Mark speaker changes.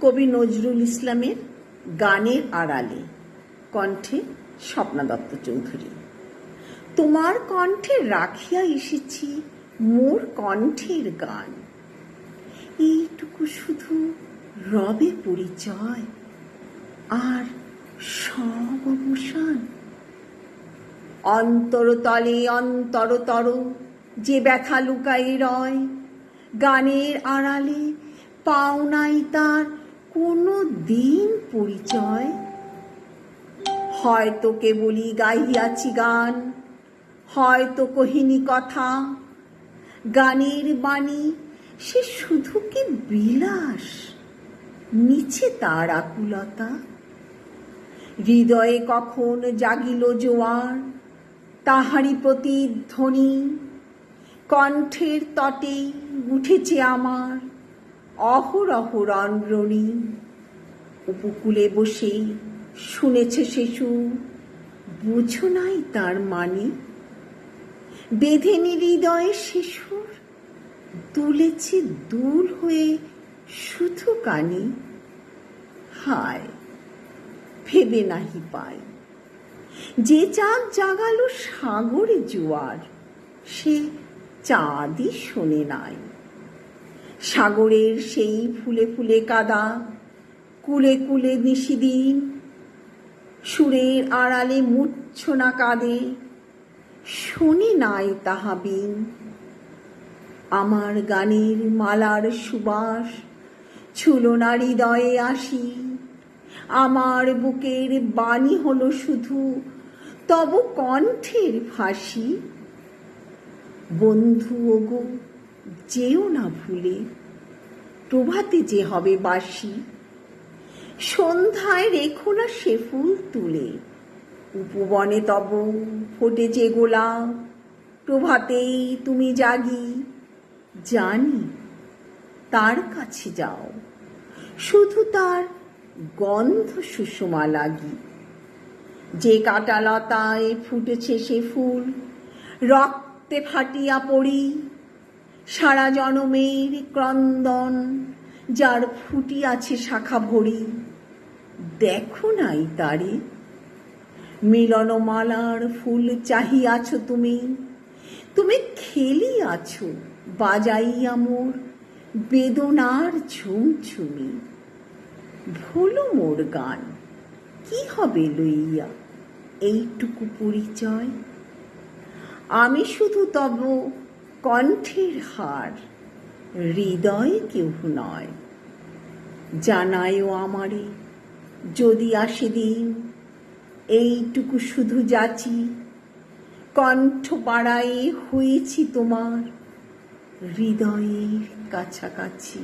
Speaker 1: কবি নজরুল ইসলামের গানের আড়ালে, কণ্ঠে স্বপ্না দত্ত চৌধুরী। তোমার কণ্ঠে রাখিয়া এসেছি মোর কণ্ঠের গান। এইটুকু শুধু রবে পরিচয়, আর সব অবসান। অন্তরতলে অন্তরতর যে ব্যথা লুকাই রয়, গানের আড়ালে পাওনাই তার কোনো দিন পরিচয়? হয়তো কেবলই গাইয়াছি গান, হয়তো কহিনী কথা। গানের বাণী সে শুধু কি বিলাস? নিচে তার আকুলতা? হৃদয়ে কখন জাগিল জোয়ার তাহারি প্রতিধ্বনি কণ্ঠের তটে উঠেছে আমার। অহরহ রণরণী। উপকূলে বসে শুনেছে শিশু, বুঝো নাই তার মানে? বেঁধে হৃদয়ে শিশুর, তুলেছে দূর হয়ে শুধু কানি। হায়, ভেবে নাহি পায় যে চাঁদ জাগালো সাগরে জোয়ার, সে চাঁদই শোনে নাই। সাগরের সেই ফুলে ফুলে কাদা, কুলে কুলে নিশিদিন সুরের আড়ালে মূর্ছনা কাঁদে, শুনি নাই তাহাবিন আমার গানের মালার সুবাস ছুলো না হৃদয়ে আসি। আমার বুকের বাণী হলো শুধু, তব কণ্ঠের ফাঁসি। বন্ধু ও ওগো যেও না ভুলে প্রভাতে যে হবে বাসি সন্ধ্যায় রেখো না সে ফুল তুলে, উপবনে তব ফোটে যে গোলাপ প্রভাতেই তুমি জাগি, জানি তার কাছে যাও, শুধু তার গন্ধ সুষমা লাগি। যে কাটালতায় ফুটেছে সে ফুল, রক্তে ফাটিয়া পড়ি সারা জনমের ক্রন্দন, যার ফুটিয়াছে শাখা ভরি। দেখো নাই তারে, মিলনমালার ফুল চাহিয়াছ তুমি। তুমি খেলিয়াছ বাজাইয়া মোর, বেদনার ঝুমঝুমি ভুলো মোর গান, কি হবে লইয়া এইটুকু পরিচয়? আমি শুধু তব কণ্ঠের হার হৃদয় কেউ নয়। জানায়ও আমারে, যদি আসে দিন, এইটুকু শুধু যাচি। কণ্ঠ পাড়ায় হয়েছি তোমার হৃদয়ের কাছাকাছি।